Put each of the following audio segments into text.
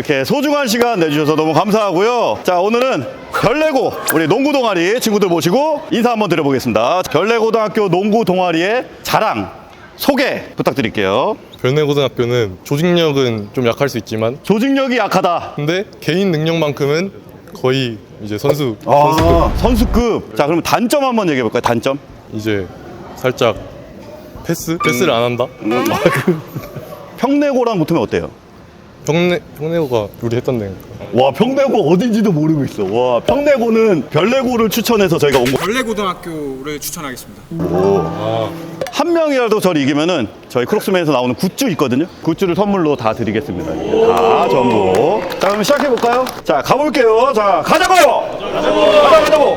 이렇게 소중한 시간 내주셔서 너무 감사하고요. 자, 오늘은 별내고 우리 농구 동아리 친구들 모시고 인사 한번 드려보겠습니다. 별내고등학교 농구 동아리의 자랑, 소개 부탁드릴게요. 별내고등학교는 조직력은 좀 약할 수 있지만 조직력이 약하다. 근데 개인 능력만큼은 거의 이제 선수 선수급 아, 선수급. 자, 그럼 단점 한번 얘기해 볼까요? 단점? 이제 살짝 패스 패스를 안 한다. 평내고랑 붙으면 어때요? 평내 평내고가 우리 했던 데니까. 와, 평내고 어딘지도 모르고 있어. 와, 평내고는 별내고를 추천해서 저희가 온 거. 별내고등학교를 추천하겠습니다. 한 명이라도 저를 이기면은 저희 크록스맨에서 나오는 굿즈 있거든요. 굿즈를 선물로 다 드리겠습니다. 이렇게 다 전부. 자, 그럼 시작해 볼까요? 자, 가볼게요. 자, 가자고요. 가자, 가자고.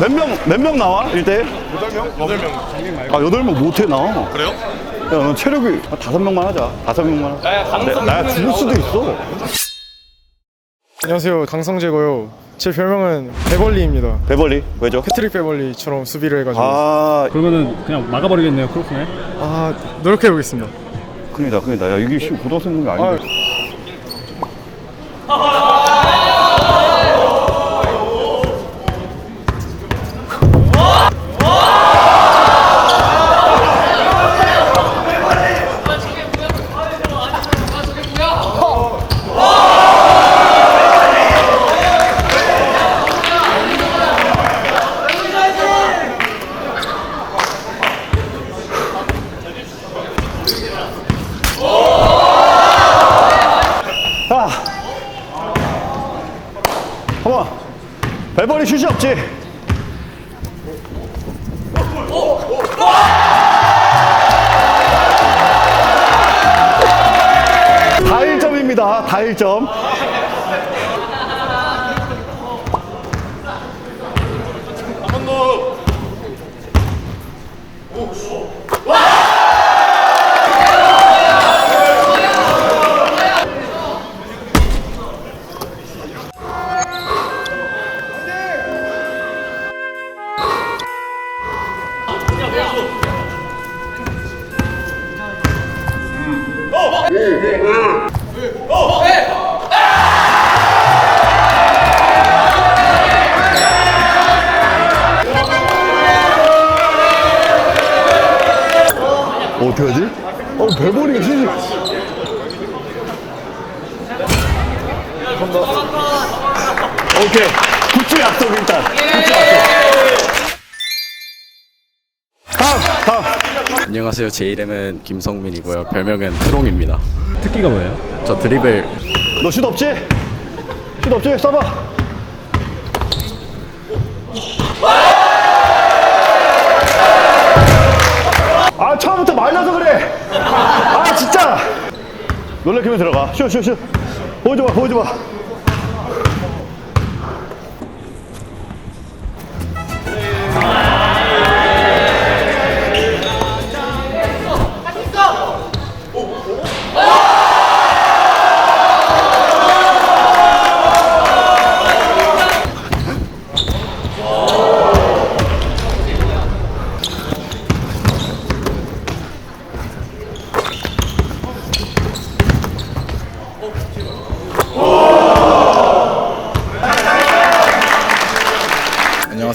몇 명, 몇 명 나와? 1대? 8명? 8명. 아, 8명 못해, 나. 그래요? 야, 너 체력이 한 다섯 명만 하자. 다섯 명만 하자. 네, 나, 나 죽을 수도 있어. 안녕하세요 강성재고요 제 별명은 배벌리입니다 배벌리, 왜죠? 패트릭 배벌리처럼 수비를 해가지고 아, 아, 그러면은 그냥 막아버리겠네요 크로스네 노력해보겠습니다 큰일이다, 큰일이다. 야, 이게 씨, 고등학생 공이 아닌데. 한번 배벌이 슛이 없지. 다 1점입니다. 다 1점 어떻게 하지? 어 배벌이가 슛이 오케이. 굿즈 약속 일단. 굿즈 약속 안녕하세요. 제 이름은 김성민이고요. 별명은 트롱입니다. 특기가 뭐예요? 저 드리블 너 슛 없지? 슛 없지? 써봐. 아 처음부터 말라서 그래. 아 진짜. 놀래키면 들어가. 슛 슛 슛. 보여줘봐 보여줘봐.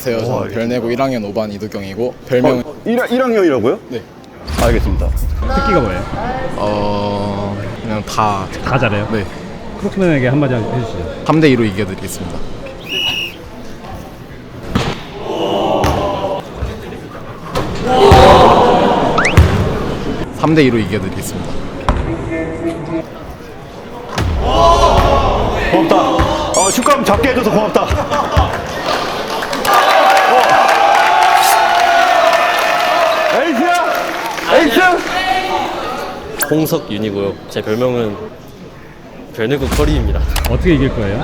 안녕하세요. 저는 별내고 1학년 5반 이두경이고 별명 은 1, 1학년이라고요? 네. 알겠습니다. 특기가 뭐예요? 어 그냥 다 다 잘해요? 네. 크로스맨에게 한마디 해주시죠 3대 2로 이겨드리겠습니다. 삼대 2로 이겨드리겠습니다. 고맙다. 어, 슛감 작게 해줘서 고맙다. 홍석윤이고요. 제 별명은 별내국 커리입니다. 어떻게 이길 거예요?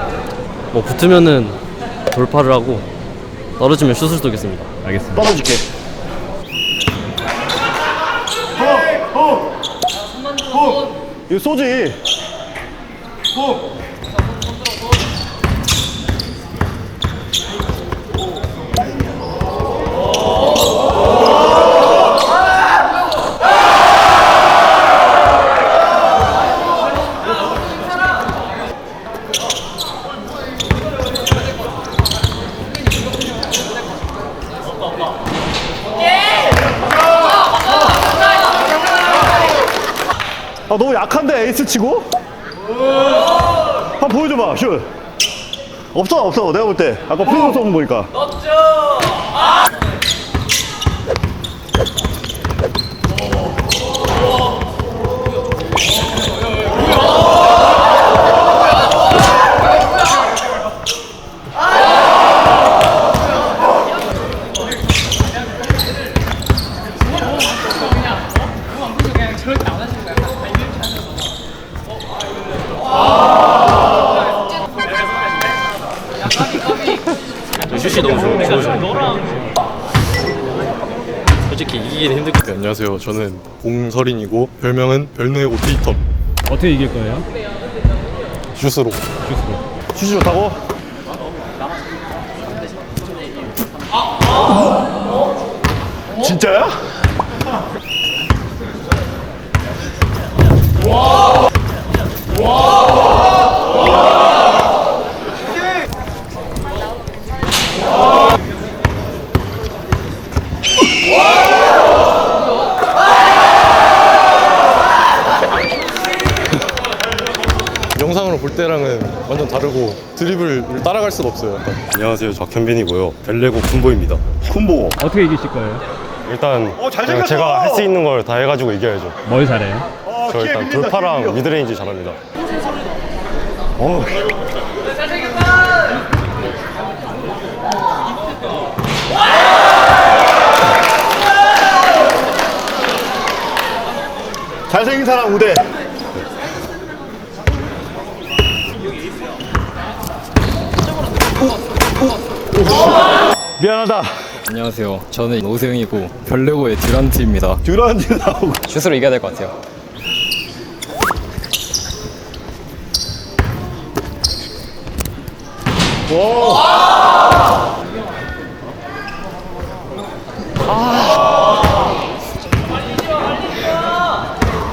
뭐 붙으면은 돌파를 하고 떨어지면 슛을 쏘겠습니다. 알겠습니다 떨어질게. 어, 어. 어. 이거 쏘지. 아, 너무 약한데, 에이스 치고? 한번 보여줘봐, 슛. 없어, 없어. 내가 볼 때. 아까 쏘는 거 보니까. 슛이 너무 좋- 좋으셔. 솔직히 이기긴 힘들 것 같아요. 안녕하세요. 저는 공설인이고 별명은 별노의 오테이터 어떻게 이길 거예요? 슛으로. 슛이 좋다고? 진짜야? 영상 완전 다르고 드리블을 따라갈 수가 없어요. 약간. 안녕하세요. 박현빈이고요. 벨레고 군보입니다. 군보. 어떻게 이기실 거예요? 일단 어, 잘생겼어! 제가 할 수 있는 걸 다 해가지고 이겨야죠. 뭘 잘해요? 어, 저 일단 밀린다, 돌파랑. 미드레인지 잘합니다. 어. 잘생긴 사람 우대. 미안하다. 안녕하세요. 저는 오세영이고 별레고의 듀란트입니다. 듀란지 나오고. 슛으로 이겨야 될 것 같아요.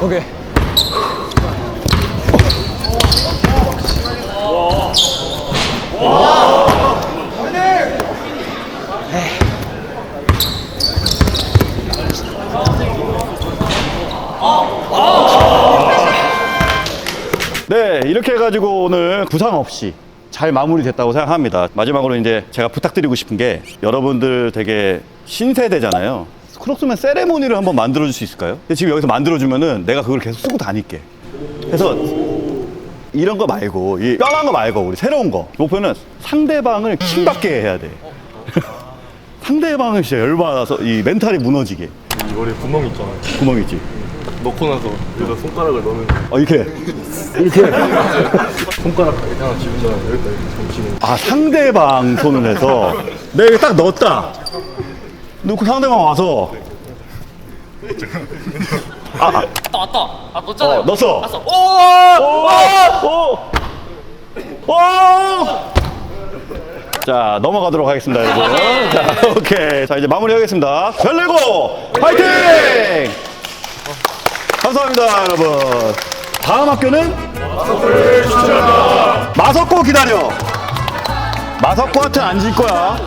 오케이. 네, 이렇게 해가지고 오늘 부상 없이 잘 마무리됐다고 생각합니다. 마지막으로 이제 제가 부탁드리고 싶은 게 여러분들 되게 신세대잖아요. 크록스맨 세레모니를 한번 만들어줄 수 있을까요? 근데 지금 여기서 만들어주면은 내가 그걸 계속 쓰고 다닐게. 그래서 이런 거 말고, 이 뼈난 거 말고, 우리 새로운 거. 목표는 상대방을 킹받게 해야 돼. 상대방을 진짜 열받아서 이 멘탈이 무너지게. 이거에 구멍 있잖아요. 구멍 있지. 넣고 나서 여기다 손가락을 넣는 어, 이렇게. 손가락 이렇게 하나 집으잖아요. 여기다 이렇게 점치는. 아 상대방 손을 해서 내가 이거 딱 넣었다 넣고 상대방 와서 아, 아. 왔다. 아 넣었잖아요. 어, 넣었어 왔어. 오! 오! 오! 자 넘어가도록 하겠습니다 여러분 자 오케이 자 이제 마무리하겠습니다 별내고 파이팅 감사합니다 여러분. 다음 학교는? 마석고 기다려. 마석고한테 안 질 거야